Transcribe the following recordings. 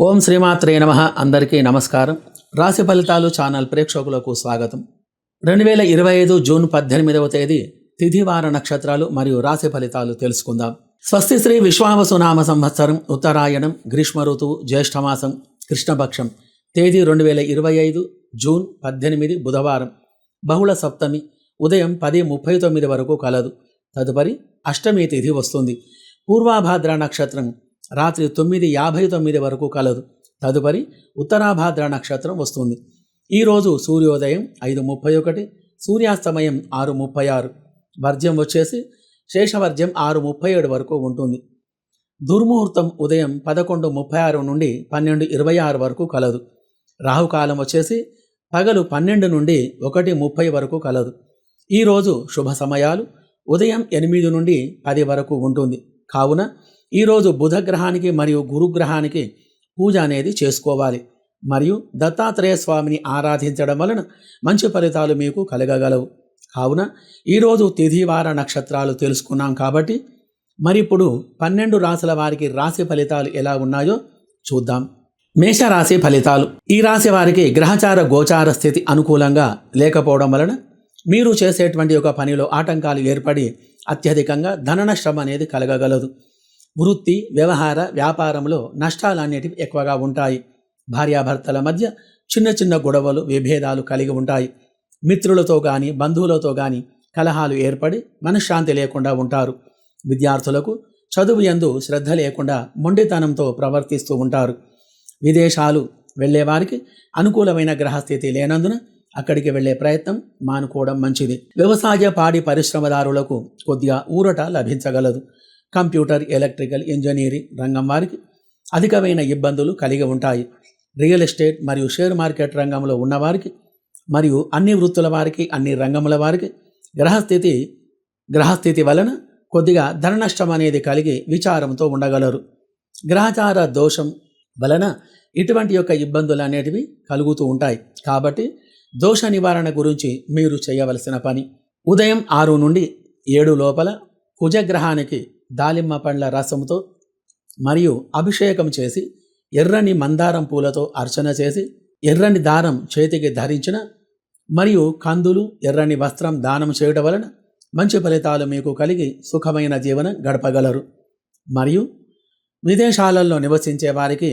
ఓం శ్రీమాత్రే నమ. అందరికీ నమస్కారం. రాశి ఫలితాలు ఛానల్ ప్రేక్షకులకు స్వాగతం. రెండు వేల ఇరవై ఐదు జూన్ పద్దెనిమిదవ తేదీ తిథివార నక్షత్రాలు మరియు రాశి ఫలితాలు తెలుసుకుందాం. స్వస్తి శ్రీ విశ్వావసునామ సంవత్సరం ఉత్తరాయణం గ్రీష్మ ఋతువు జ్యేష్ఠమాసం కృష్ణపక్షం. తేదీ రెండు వేల ఇరవై ఐదు జూన్ పద్దెనిమిది బుధవారం. బహుళ సప్తమి ఉదయం పది ముప్పై తొమ్మిది వరకు కలదు. తదుపరి అష్టమి తిథి వస్తుంది. పూర్వాభాద్ర నక్షత్రం రాత్రి తొమ్మిది యాభై తొమ్మిది వరకు కలదు. తదుపరి ఉత్తరాభాద్ర నక్షత్రం వస్తుంది. ఈరోజు సూర్యోదయం ఐదు ముప్పై ఒకటి సూర్యాస్తమయం ఆరు ముప్పై ఆరు. వర్జ్యం వచ్చేసి శేషవర్జ్యం ఆరు ముప్పై ఏడు వరకు ఉంటుంది. దుర్ముహూర్తం ఉదయం పదకొండు ముప్పై ఆరు నుండి పన్నెండు ఇరవై ఆరు వరకు కలదు. రాహుకాలం వచ్చేసి పగలు పన్నెండు నుండి ఒకటి ముప్పై వరకు కలదు. ఈరోజు శుభ సమయాలు ఉదయం ఎనిమిది నుండి పది వరకు ఉంటుంది. కావున ఈరోజు బుధగ్రహానికి మరియు గురుగ్రహానికి పూజ అనేది చేసుకోవాలి. మరియు దత్తాత్రేయ స్వామిని ఆరాధించడం వలన మంచి ఫలితాలు మీకు కలగగలవు. కావున ఈరోజు తిథివార నక్షత్రాలు తెలుసుకున్నాం కాబట్టి మరి ఇప్పుడు పన్నెండు రాశుల వారికి రాశి ఫలితాలు ఎలా ఉన్నాయో చూద్దాం. మేషరాశి ఫలితాలు. ఈ రాశి వారికి గ్రహచార గోచార స్థితి అనుకూలంగా లేకపోవడం వలన మీరు చేసేటువంటి ఒక పనిలో ఆటంకాలు ఏర్పడి అత్యధికంగా ధన నష్టం అనేది కలగగలదు. వృత్తి వ్యవహార వ్యాపారంలో నష్టాలు అనేటివి ఎక్కువగా ఉంటాయి. భార్యాభర్తల మధ్య చిన్న చిన్న గొడవలు విభేదాలు కలిగి ఉంటాయి. మిత్రులతో కానీ బంధువులతో కానీ కలహాలు ఏర్పడి మనశ్శాంతి లేకుండా ఉంటారు. విద్యార్థులకు చదువు ఎందు శ్రద్ధ లేకుండా మొండితనంతో ప్రవర్తిస్తూ ఉంటారు. విదేశాలు వెళ్ళేవారికి అనుకూలమైన గ్రహస్థితి లేనందున అక్కడికి వెళ్ళే ప్రయత్నం మానుకోవడం మంచిది. వ్యవసాయ పాడి పరిశ్రమదారులకు కొద్దిగా ఊరట లభించగలదు. కంప్యూటర్ ఎలక్ట్రికల్ ఇంజనీరింగ్ రంగం వారికి అధికమైన ఇబ్బందులు కలిగి ఉంటాయి. రియల్ ఎస్టేట్ మరియు షేర్ మార్కెట్ రంగంలో ఉన్నవారికి మరియు అన్ని వృత్తుల వారికి అన్ని రంగముల వారికి గ్రహస్థితి గ్రహస్థితి వలన కొద్దిగా ధన నష్టం అనేది కలిగి విచారంతో ఉండగలరు. గ్రహచార దోషం వలన ఇటువంటి యొక్క ఇబ్బందులు అనేటివి కలుగుతూ ఉంటాయి. కాబట్టి దోష నివారణ గురించి మీరు చేయవలసిన పని. ఉదయం ఆరు నుండి ఏడు లోపల కుజగ్రహానికి దాలిమ్మ పండ్ల రసంతో మరియు అభిషేకం చేసి ఎర్రని మందారం పూలతో అర్చన చేసి ఎర్రని దారం చేతికి ధరించిన మరియు కందులు ఎర్రని వస్త్రం దానం చేయడం వలన మంచి ఫలితాలు మీకు కలిగి సుఖమైన జీవనం గడపగలరు. మరియు విదేశాలలో నివసించే వారికి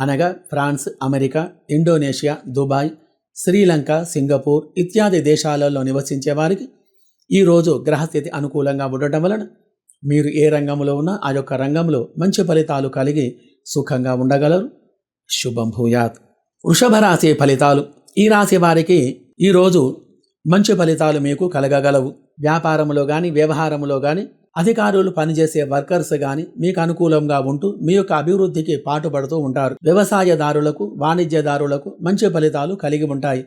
అనగా France America Indonesia Dubai Sri Lanka Singapore ఇత్యాది దేశాలలో నివసించే వారికి ఈరోజు గ్రహస్థితి అనుకూలంగా ఉండటం వలన మీరు ఏ రంగంలో ఉన్నా ఆ యొక్క రంగంలో మంచి ఫలితాలు కలిగి సుఖంగా ఉండగలరు. శుభం భూయాత్. వృషభ రాశి ఫలితాలు. ఈ రాశి వారికి ఈరోజు మంచి ఫలితాలు మీకు కలగగలవు. వ్యాపారంలో కానీ వ్యవహారంలో కానీ అధికారులు పనిచేసే వర్కర్స్ కానీ మీకు అనుకూలంగా ఉంటూ మీ యొక్క అభివృద్ధికి పాటుపడుతూ ఉంటారు. వ్యవసాయదారులకు వాణిజ్యదారులకు మంచి ఫలితాలు కలిగి ఉంటాయి.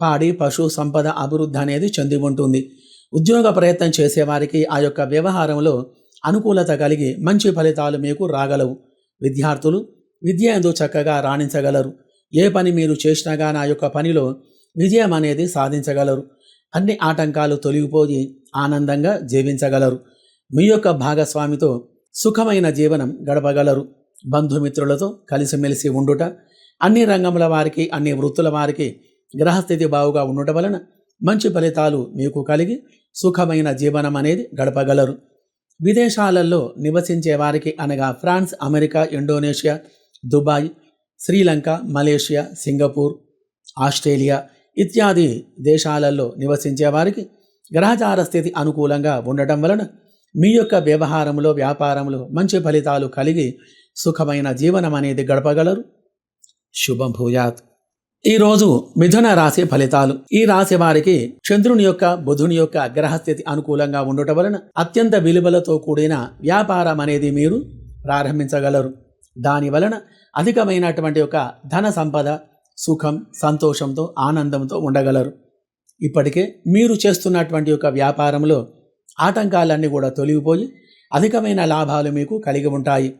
పాడి పశు సంపద అభివృద్ధి అనేది చెంది ఉంటుంది. ఉద్యోగ ప్రయత్నం చేసేవారికి ఆ యొక్క వ్యవహారంలో అనుకూలత కలిగి మంచి ఫలితాలు మీకు రాగలవు. విద్యార్థులు విద్య ఎందు చక్కగా రాణించగలరు. ఏ పని మీరు చేసినా కానీ ఆ యొక్క పనిలో విజయం అనేది సాధించగలరు. అన్ని ఆటంకాలు తొలగిపోయి ఆనందంగా జీవించగలరు. మీ యొక్క భాగస్వామితో సుఖమైన జీవనం గడపగలరు. బంధుమిత్రులతో కలిసిమెలిసి ఉండుట అన్ని రంగముల వారికి అన్ని వృత్తుల వారికి గ్రహస్థితి బావుగా ఉండటం వలన మంచి ఫలితాలు మీకు కలిగి సుఖమైన జీవనం అనేది గడపగలరు. విదేశాలలో నివసించే వారికి అనగా France America Indonesia Dubai Sri Lanka Malaysia Singapore Australia ఇత్యాది దేశాలలో నివసించే వారికి గ్రహచార స్థితి అనుకూలంగా ఉండటం వలన మీ యొక్క వ్యవహారంలో వ్యాపారంలో మంచి ఫలితాలు కలిగి సుఖమైన జీవనం అనేది గడపగలరు. శుభం భూయాత్. ఈరోజు మిథున రాశి ఫలితాలు. ఈ రాశి వారికి చంద్రుని యొక్క బుధుని యొక్క గ్రహస్థితి అనుకూలంగా ఉండటం వలన అత్యంత విలువలతో కూడిన వ్యాపారం అనేది మీరు ప్రారంభించగలరు. దాని వలన అధికమైనటువంటి ఒక ధన సంపద సుఖం సంతోషంతో ఆనందంతో ఉండగలరు. ఇప్పటికే మీరు చేస్తున్నటువంటి యొక్క వ్యాపారంలో ఆటంకాలన్నీ కూడా తొలగిపోయి అధికమైన లాభాలు మీకు కలిగి ఉంటాయి.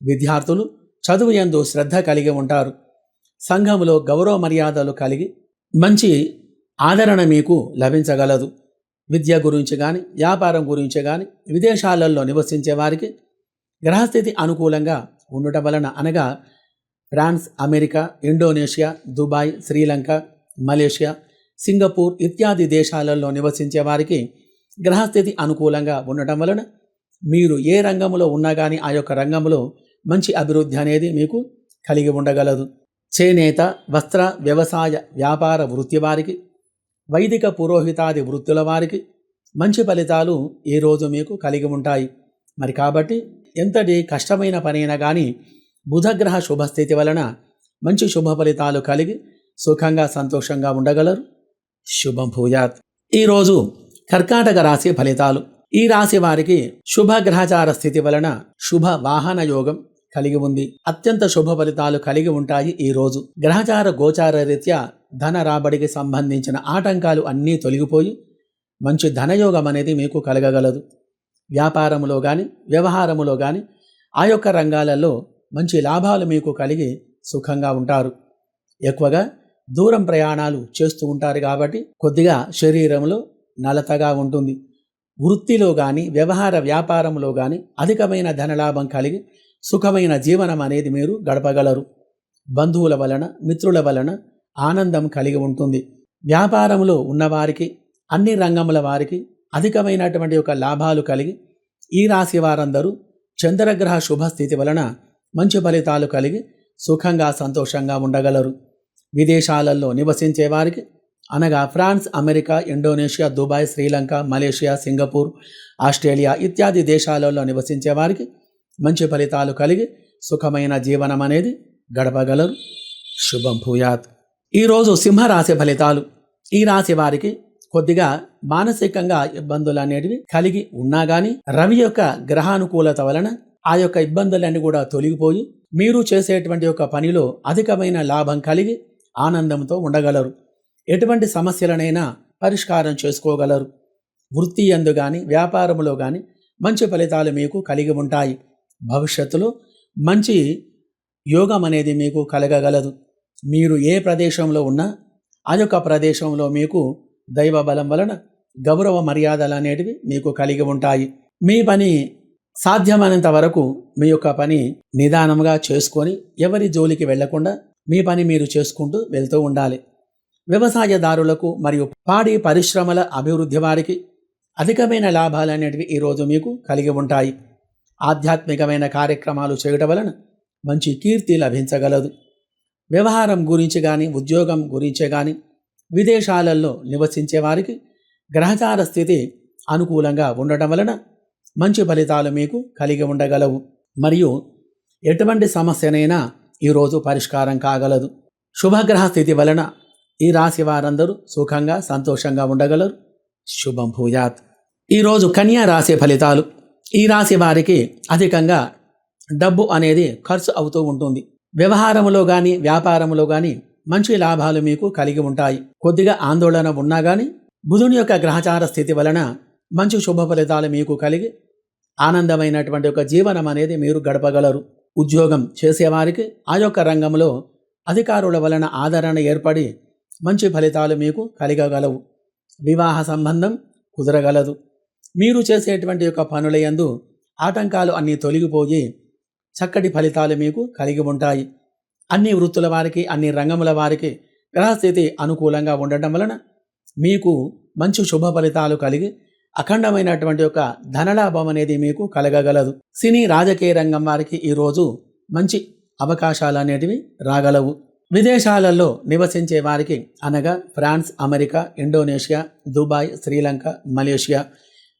విద్యార్థులు చదువు ఎందు శ్రద్ధ కలిగి ఉంటారు. సంఘములో గౌరవ మర్యాదలు కలిగి మంచి ఆదరణ మీకు లభించగలదు. విద్య గురించి కానీ వ్యాపారం గురించి కానీ విదేశాలలో నివసించే వారికి గ్రహస్థితి అనుకూలంగా ఉండటం వలన అనగా France America Indonesia Dubai Sri Lanka Malaysia Singapore ఇత్యాది దేశాలలో నివసించే వారికి గ్రహస్థితి అనుకూలంగా ఉండటం వలన మీరు ఏ రంగంలో ఉన్నా కానీ ఆ యొక్క రంగంలో మంచి అభివృద్ధి అనేది మీకు కలిగి ఉండగలదు. చేనేత వస్త్ర వ్యవసాయ వ్యాపార వృత్తి వారికి వైదిక పురోహితాది వృత్తుల వారికి మంచి ఫలితాలు ఈ రోజు మీకు కలిగి ఉంటాయి. మరి కాబట్టి ఎంతటి కష్టమైన పనైనా కానీ బుధగ్రహ శుభస్థితి వలన మంచి శుభ ఫలితాలు కలిగి సుఖంగా సంతోషంగా ఉండగలరు. శుభం భూయాత్. ఈరోజు కర్కాటక రాశి ఫలితాలు. ఈ రాశి వారికి శుభ గ్రహచార స్థితి వలన శుభ వాహన యోగం కలిగి ఉంది. అత్యంత శుభ ఫలితాలు కలిగి ఉంటాయి ఈ రోజు. గ్రహచార గోచార రీత్యా ధన రాబడికి సంబంధించిన ఆటంకాలు అన్నీ తొలగిపోయి మంచి ధనయోగం అనేది మీకు కలగగలదు. వ్యాపారములో కానీ వ్యవహారములో కానీ ఆ యొక్క రంగాలలో మంచి లాభాలు మీకు కలిగి సుఖంగా ఉంటారు. ఎక్కువగా దూరం ప్రయాణాలు చేస్తూ ఉంటారు కాబట్టి కొద్దిగా శరీరంలో నలతగా ఉంటుంది. వృత్తిలో కానీ వ్యవహార వ్యాపారంలో కానీ అధికమైన ధనలాభం కలిగి సుఖమైన జీవనం అనేది మీరు గడపగలరు. బంధువుల వలన మిత్రుల వలన ఆనందం కలిగి ఉంటుంది. వ్యాపారంలో ఉన్నవారికి అన్ని రంగముల వారికి అధికమైనటువంటి ఒక లాభాలు కలిగి ఈ రాశి వారందరూ చంద్రగ్రహ శుభస్థితి వలన మంచి ఫలితాలు కలిగి సుఖంగా సంతోషంగా ఉండగలరు. విదేశాలలో నివసించే వారికి అనగా France America Indonesia Dubai Sri Lanka Malaysia Singapore Australia ఇత్యాది దేశాలలో నివసించే వారికి మంచి ఫలితాలు కలిగి సుఖమైన జీవనం అనేది గడపగలరు. శుభం భూయాత్. ఈరోజు సింహరాశి ఫలితాలు. ఈ రాశి వారికి కొద్దిగా మానసికంగా ఇబ్బందులు అనేటివి కలిగి ఉన్నా కానీ రవి యొక్క గ్రహానుకూలత వలన ఆ యొక్క ఇబ్బందులన్నీ కూడా తొలగిపోయి మీరు చేసేటువంటి యొక్క పనిలో అధికమైన లాభం కలిగి ఆనందంతో ఉండగలరు. ఎటువంటి సమస్యలనైనా పరిష్కారం చేసుకోగలరు. వృత్తి ఎందు కానీ వ్యాపారంలో కానీ మంచి ఫలితాలు మీకు కలిగి ఉంటాయి. భవిష్యత్తులో మంచి యోగం అనేది మీకు కలగగలదు. మీరు ఏ ప్రదేశంలో ఉన్నా ఆ యొక్క ప్రదేశంలో మీకు దైవ బలం వలన గౌరవ మర్యాదలు అనేటివి మీకు కలిగి ఉంటాయి. మీ పని సాధ్యమైనంత వరకు మీ యొక్క పని నిదానంగా చేసుకొని ఎవరి జోలికి వెళ్ళకుండా మీ పని మీరు చేసుకుంటూ వెళ్తూ ఉండాలి. వ్యవసాయదారులకు మరియు పాడి పరిశ్రమల అభివృద్ధి వారికి అధికమైన లాభాలు అనేటివి ఈరోజు మీకు కలిగి ఉంటాయి. ఆధ్యాత్మికమైన కార్యక్రమాలు చేయడం వలన మంచి కీర్తి లభించగలదు. వ్యవహారం గురించి కానీ ఉద్యోగం గురించే కానీ విదేశాలలో నివసించే వారికి గ్రహచార స్థితి అనుకూలంగా ఉండటం వలన మంచి ఫలితాలు మీకు కలిగి ఉండగలవు. మరియు ఎటువంటి సమస్యనైనా ఈరోజు పరిష్కారం కాగలదు. శుభగ్రహ స్థితి వలన ఈ రాశి వారందరూ సుఖంగా సంతోషంగా ఉండగలరు. శుభం భూయాత్. ఈరోజు కన్యా రాశి ఫలితాలు. ఈ రాశి వారికి అధికంగా డబ్బు అనేది ఖర్చు అవుతూ ఉంటుంది. వ్యవహారములో కానీ వ్యాపారంలో కానీ మంచి లాభాలు మీకు కలిగి ఉంటాయి. కొద్దిగా ఆందోళన ఉన్నా కానీ బుధుని యొక్క గ్రహచార స్థితి వలన మంచి శుభ ఫలితాలు మీకు కలిగి ఆనందమైనటువంటి ఒక జీవనం అనేది మీరు గడపగలరు. ఉద్యోగం చేసేవారికి ఆ యొక్క రంగంలో అధికారుల వలన ఆదరణ ఏర్పడి మంచి ఫలితాలు మీకు కలిగగలవు. వివాహ సంబంధం కుదరగలదు. మీరు చేసేటువంటి యొక్క పనుల యందు ఆటంకాలు అన్నీ తొలగిపోయి చక్కటి ఫలితాలు మీకు కలిగి ఉంటాయి. అన్ని వృత్తుల వారికి అన్ని రంగముల వారికి గ్రహస్థితి అనుకూలంగా ఉండటం వలన మీకు మంచి శుభ ఫలితాలు కలిగి అఖండమైనటువంటి ఒక ధనలాభం అనేది మీకు కలగగలదు. సినీ రాజకీయ రంగం వారికి ఈరోజు మంచి అవకాశాలు అనేటివి రాగలవు. విదేశాలలో నివసించే వారికి అనగా France America Indonesia Dubai Sri Lanka Malaysia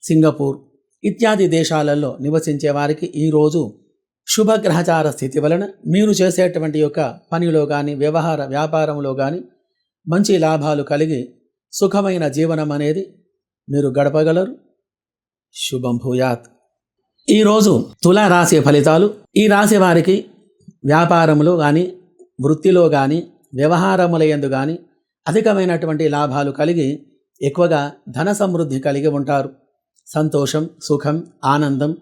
Singapore ఇత్యాది దేశాలలో నివసించే వారికి ఈరోజు శుభగ్రహచార స్థితి వలన మీరు చేసేటువంటి యొక్క పనిలో కానీ వ్యవహార వ్యాపారంలో కానీ మంచి లాభాలు కలిగి సుఖమైన జీవనం అనేది మీరు గడపగలరు. శుభం భూయాత్. ఈరోజు తులారాశి ఫలితాలు. ఈ రాశి వారికి వ్యాపారములో కానీ వృత్తిలో కానీ వ్యవహారములయందు కానీ అధికమైనటువంటి లాభాలు కలిగి ఎక్కువగా ధన సమృద్ధి కలిగి ఉంటారు. సంతోషం సుఖం ఆనందం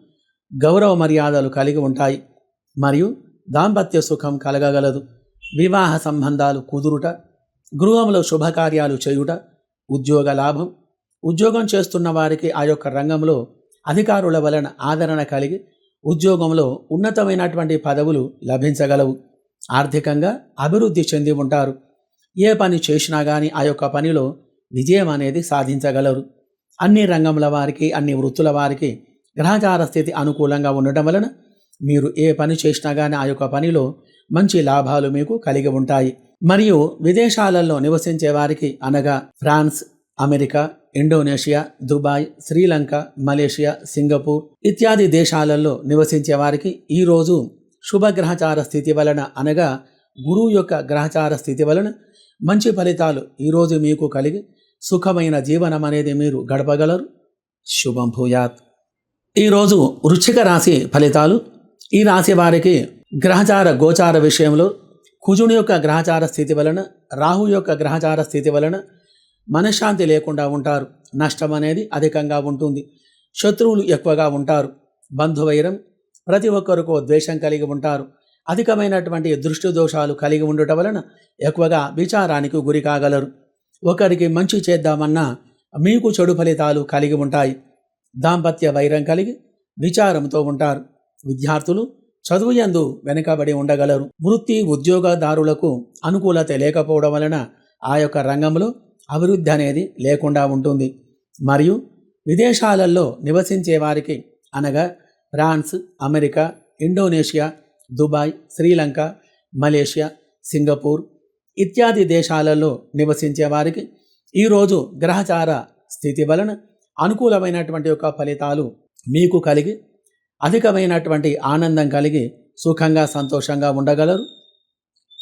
గౌరవ మర్యాదలు కలిగి ఉంటాయి. మరియు దాంపత్య సుఖం కలగగలదు. వివాహ సంబంధాలు కుదురుట గృహంలో శుభకార్యాలు చేయుట ఉద్యోగ లాభం. ఉద్యోగం చేస్తున్న వారికి ఆ యొక్క రంగంలో అధికారుల వలన ఆదరణ కలిగి ఉద్యోగంలో ఉన్నతమైనటువంటి పదవులు లభించగలవు. ఆర్థికంగా అభివృద్ధి చెంది ఉంటారు. ఏ పని చేసినా కానీ ఆ యొక్క పనిలో విజయం అనేది సాధించగలరు. అన్ని రంగముల వారికి అన్ని వృత్తుల వారికి గ్రహచార స్థితి అనుకూలంగా ఉండటం వలన మీరు ఏ పని చేసినా కానీ ఆ యొక్క పనిలో మంచి లాభాలు మీకు కలిగి ఉంటాయి. మరియు విదేశాలలో నివసించే వారికి అనగా France America Indonesia Dubai Sri Lanka Malaysia Singapore ఇత్యాది దేశాలలో నివసించే వారికి ఈరోజు శుభగ్రహచార స్థితి వలన అనగా గురువు యొక్క గ్రహచార స్థితి వలన మంచి ఫలితాలు ఈరోజు మీకు కలిగి సుఖమైన జీవనం అనేది మీరు గడపగలరు? శుభం భూయాత్. ఈరోజు వృశ్చిక రాశి ఫలితాలు. ఈ రాశి వారికి గ్రహచార గోచార విషయంలో కుజుని యొక్క గ్రహచార స్థితి వలన రాహు యొక్క గ్రహచార స్థితి వలన మనశ్శాంతి లేకుండా ఉంటారు. నష్టం అనేది అధికంగా ఉంటుంది. శత్రువులు ఎక్కువగా ఉంటారు. బంధువైరం ప్రతి ఒక్కరికి ద్వేషం కలిగి ఉంటారు. అధికమైనటువంటి దృష్టి దోషాలు కలిగి ఉండటం వలన ఎక్కువగా విచారానికి గురి కాగలరు. ఒకరికి మంచి చేద్దామన్నా మీకు చెడు ఫలితాలు కలిగి ఉంటాయి. దాంపత్య వైరం కలిగి విచారంతో ఉంటారు. విద్యార్థులు చదువు ఎందు వెనుకబడి ఉండగలరు. వృత్తి ఉద్యోగదారులకు అనుకూలత లేకపోవడం వలన ఆ యొక్క రంగంలో అభివృద్ధి అనేది లేకుండా ఉంటుంది. మరియు విదేశాలలో నివసించే వారికి అనగా France America Indonesia Dubai Sri Lanka Malaysia Singapore ఇత్యాది దేశాలలో నివసించే వారికి ఈరోజు గ్రహచార స్థితి వలన అనుకూలమైనటువంటి యొక్క ఫలితాలు మీకు కలిగి అధికమైనటువంటి ఆనందం కలిగి సుఖంగా సంతోషంగా ఉండగలరు.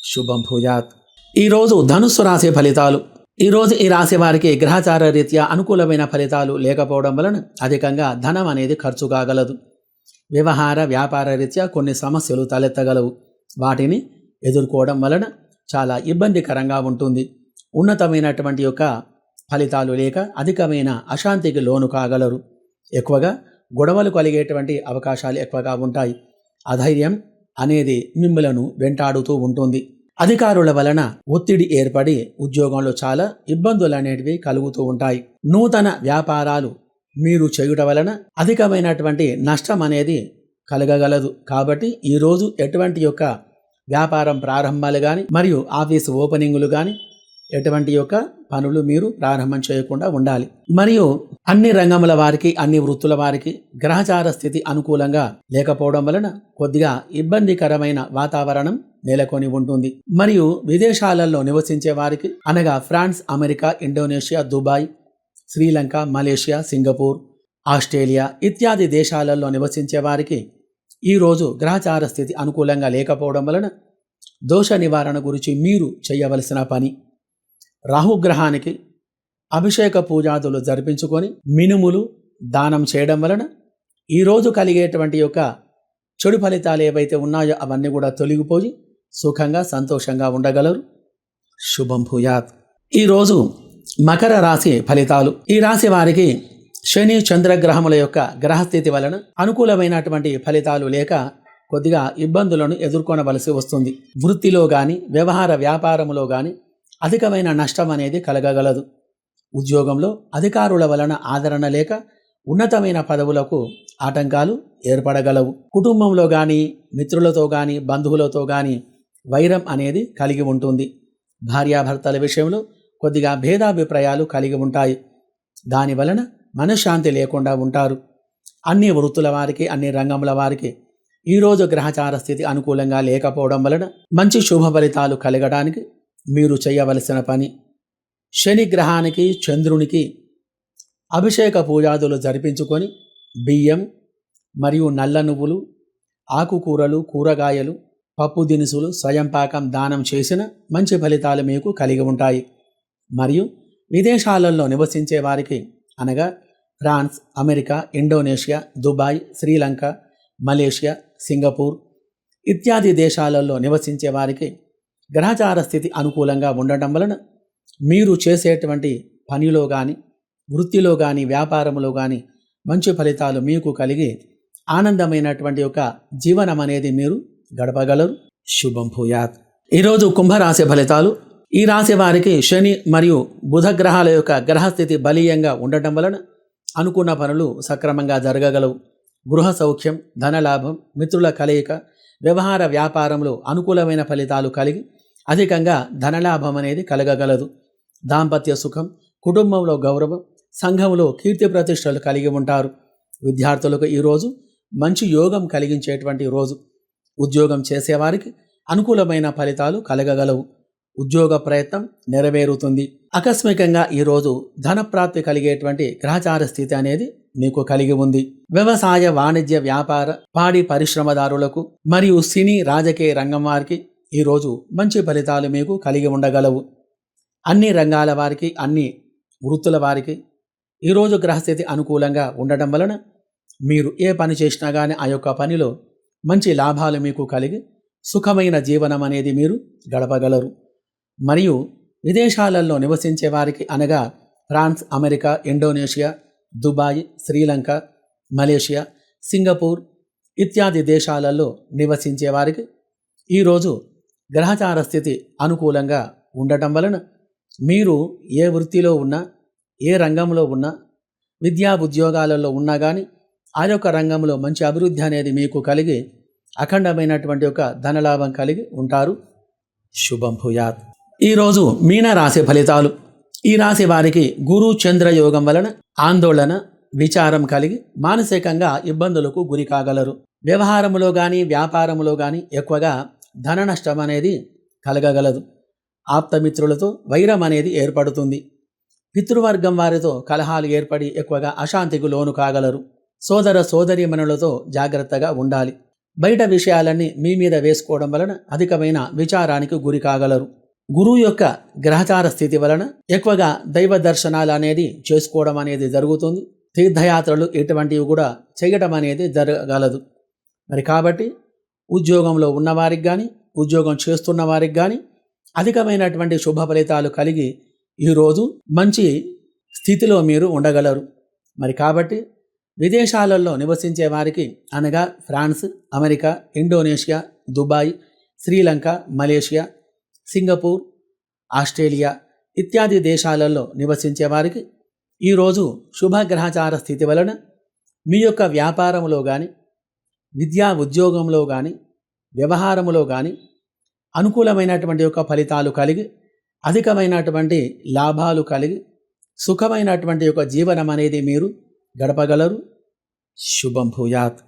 శుభం భూయాత్. ఈరోజు ధనుస్సు రాశి ఫలితాలు. ఈరోజు ఈ రాశి వారికి గ్రహచార రీత్యా అనుకూలమైన ఫలితాలు లేకపోవడం వలన అధికంగా ధనం అనేది ఖర్చు కాగలదు. వ్యవహార వ్యాపార రీత్యా కొన్ని సమస్యలు తలెత్తగలవు. వాటిని ఎదుర్కోవడం వలన చాలా ఇబ్బందికరంగా ఉంటుంది. ఉన్నతమైనటువంటి యొక్క ఫలితాలు లేక అధికమైన అశాంతికి లోను కాగలరు. ఎక్కువగా గొడవలు కలిగేటువంటి అవకాశాలు ఎక్కువగా ఉంటాయి. అధైర్యం అనేది మిమ్మలను వెంటాడుతూ ఉంటుంది. అధికారుల వలన ఒత్తిడి ఏర్పడి ఉద్యోగంలో చాలా ఇబ్బందులు అనేటివి కలుగుతూ ఉంటాయి. నూతన వ్యాపారాలు మీరు చేయుట వలన అధికమైనటువంటి నష్టం అనేది కలగగలదు. కాబట్టి ఈరోజు ఎటువంటి యొక్క వ్యాపారం ప్రారంభాలు కానీ మరియు ఆఫీసు ఓపెనింగ్లు కానీ ఎటువంటి యొక్క పనులు మీరు ప్రారంభం చేయకుండా ఉండాలి. మరియు అన్ని రంగముల వారికి అన్ని వృత్తుల వారికి గ్రహచార స్థితి అనుకూలంగా లేకపోవడం వలన కొద్దిగా ఇబ్బందికరమైన వాతావరణం నెలకొని ఉంటుంది. మరియు విదేశాలలో నివసించే వారికి అనగా France America Indonesia Dubai Sri Lanka Malaysia Singapore Australia ఇత్యాది దేశాలలో నివసించే వారికి ఈరోజు గ్రహచార స్థితి అనుకూలంగా లేకపోవడం వలన దోష నివారణ గురించి మీరు చేయవలసిన పని రాహుగ్రహానికి అభిషేక పూజాదులు జరిపించుకొని మినుములు దానం చేయడం వలన ఈరోజు కలిగేటువంటి యొక్క చెడు ఫలితాలు ఏవైతే ఉన్నాయో అవన్నీ కూడా తొలగిపోయి సుఖంగా సంతోషంగా ఉండగలరు. శుభం భూయాత్. ఈరోజు మకర రాశి ఫలితాలు. ఈ రాశి వారికి శని చంద్రగ్రహముల యొక్క గ్రహస్థితి వలన అనుకూలమైనటువంటి ఫలితాలు లేక కొద్దిగా ఇబ్బందులను ఎదుర్కొనవలసి వస్తుంది. వృత్తిలో కానీ వ్యవహార వ్యాపారములో కానీ అధికమైన నష్టం అనేది కలగగలదు. ఉద్యోగంలో అధికారుల వలన ఆదరణ లేక ఉన్నతమైన పదవులకు ఆటంకాలు ఏర్పడగలవు. కుటుంబంలో కానీ మిత్రులతో కానీ బంధువులతో కానీ వైరం అనేది కలిగి ఉంటుంది. భార్యాభర్తల విషయంలో కొద్దిగా భేదాభిప్రాయాలు కలిగి ఉంటాయి. దాని వలన మనశ్శాంతి లేకుండా ఉంటారు. అన్ని వృత్తుల వారికి అన్ని రంగముల వారికి ఈరోజు గ్రహచార స్థితి అనుకూలంగా లేకపోవడం వలన మంచి శుభ ఫలితాలు కలగడానికి మీరు చేయవలసిన పని శని గ్రహానికి చంద్రునికి అభిషేక పూజాదులు జరిపించుకొని బియ్యం మరియు నల్ల నువ్వులు ఆకుకూరలు కూరగాయలు పప్పు దినుసులు స్వయంపాకం దానం చేసిన మంచి ఫలితాలు మీకు కలిగి ఉంటాయి. మరియు విదేశాలలో నివసించే వారికి అనగా France America Indonesia Dubai Sri Lanka Malaysia Singapore ఇత్యాది దేశాలలో నివసించే వారికి గ్రహచార స్థితి అనుకూలంగా ఉండటం వలన మీరు చేసేటువంటి పనిలో కానీ వృత్తిలో కానీ వ్యాపారంలో కానీ మంచి ఫలితాలు మీకు కలిగి ఆనందమైనటువంటి ఒక జీవనం అనేది మీరు గడపగలరు. శుభం భూయాత్. ఈరోజు కుంభరాశి ఫలితాలు ఈ రాశి వారికి శని మరియు బుధ గ్రహాల యొక్క గ్రహస్థితి బలీయంగా ఉండటం వలన అనుకున్న పనులు సక్రమంగా జరగగలవు. గృహ సౌఖ్యం ధనలాభం మిత్రుల కలయిక వ్యవహార వ్యాపారంలో అనుకూలమైన ఫలితాలు కలిగి అధికంగా ధనలాభం అనేది కలగగలదు. దాంపత్య సుఖం కుటుంబంలో గౌరవం సంఘంలో కీర్తి ప్రతిష్టలు కలిగి ఉంటారు. విద్యార్థులకు ఈరోజు మంచి యోగం కలిగించేటువంటి రోజు. ఉద్యోగం చేసేవారికి అనుకూలమైన ఫలితాలు కలగగలవు. ఉద్యోగ ప్రయత్నం నెరవేరుతుంది. ఆకస్మికంగా ఈరోజు ధనప్రాప్తి కలిగేటువంటి గ్రహచార స్థితి అనేది మీకు కలిగి ఉంది. వ్యవసాయ వాణిజ్య వ్యాపార పాడి పరిశ్రమదారులకు మరియు సినీ రాజకీయ రంగం వారికి ఈరోజు మంచి ఫలితాలు మీకు కలిగి ఉండగలవు. అన్ని రంగాల వారికి అన్ని వృత్తుల వారికి ఈరోజు గ్రహస్థితి అనుకూలంగా ఉండటం వలన మీరు ఏ పని చేసినా కానీ ఆ యొక్క పనిలో మంచి లాభాలు మీకు కలిగి సుఖమైన జీవనం అనేది మీరు గడపగలరు. మరియు విదేశాలలో నివసించే వారికి అనగా France America Indonesia Dubai Sri Lanka Malaysia Singapore ఇత్యాది దేశాలలో నివసించే వారికి ఈరోజు గ్రహచార స్థితి అనుకూలంగా ఉండటం వలన మీరు ఏ వృత్తిలో ఉన్నా ఏ రంగంలో ఉన్నా విద్యా ఉద్యోగాలలో ఉన్నా కానీ ఆ యొక్క రంగంలో మంచి అభివృద్ధి అనేది మీకు కలిగి అఖండమైనటువంటి ఒక ధనలాభం కలిగి ఉంటారు. శుభం భూయాత్. ఈరోజు మీన రాశి ఫలితాలు. ఈ రాశి వారికి గురు చంద్ర యోగం వలన ఆందోళన విచారం కలిగి మానసికంగా ఇబ్బందులకు గురి కాగలరు. వ్యవహారములో కానీ వ్యాపారములో కానీ ఎక్కువగా ధన నష్టం అనేది కలగగలదు. ఆప్తమిత్రులతో వైరం అనేది ఏర్పడుతుంది. పితృవర్గం వారితో కలహాలు ఏర్పడి ఎక్కువగా అశాంతికి లోను కాగలరు. సోదర సోదరీమణులతో జాగ్రత్తగా ఉండాలి. బయట విషయాలన్నీ మీ మీద వేసుకోవడం వలన అధికమైన విచారానికి గురి కాగలరు. గురువు యొక్క గ్రహచార స్థితి వలన ఎక్కువగా దైవ దర్శనాలు అనేది చేసుకోవడం అనేది జరుగుతుంది. తీర్థయాత్రలు ఇటువంటివి కూడా చేయడం అనేది జరగగలదు మరి కాబట్టి ఉద్యోగంలో ఉన్నవారికి కానీ ఉద్యోగం చేస్తున్న వారికి కానీ అధికమైనటువంటి శుభ ఫలితాలు కలిగి ఈరోజు మంచి స్థితిలో మీరు ఉండగలరు. మరి కాబట్టి విదేశాలలో నివసించే వారికి అనగా France America Indonesia Dubai Sri Lanka Malaysia Singapore Australia ఇత్యాది దేశాలలో నివసించే వారికి ఈరోజు శుభగ్రహచార స్థితి వలన మీ యొక్క వ్యాపారంలో కానీ విద్యా ఉద్యోగంలో కానీ వ్యవహారములో కానీ అనుకూలమైనటువంటి యొక్క ఫలితాలు కలిగి అధికమైనటువంటి లాభాలు కలిగి సుఖమైనటువంటి యొక్క జీవనం అనేది మీరు గడపగలరు. శుభం భూయాత్.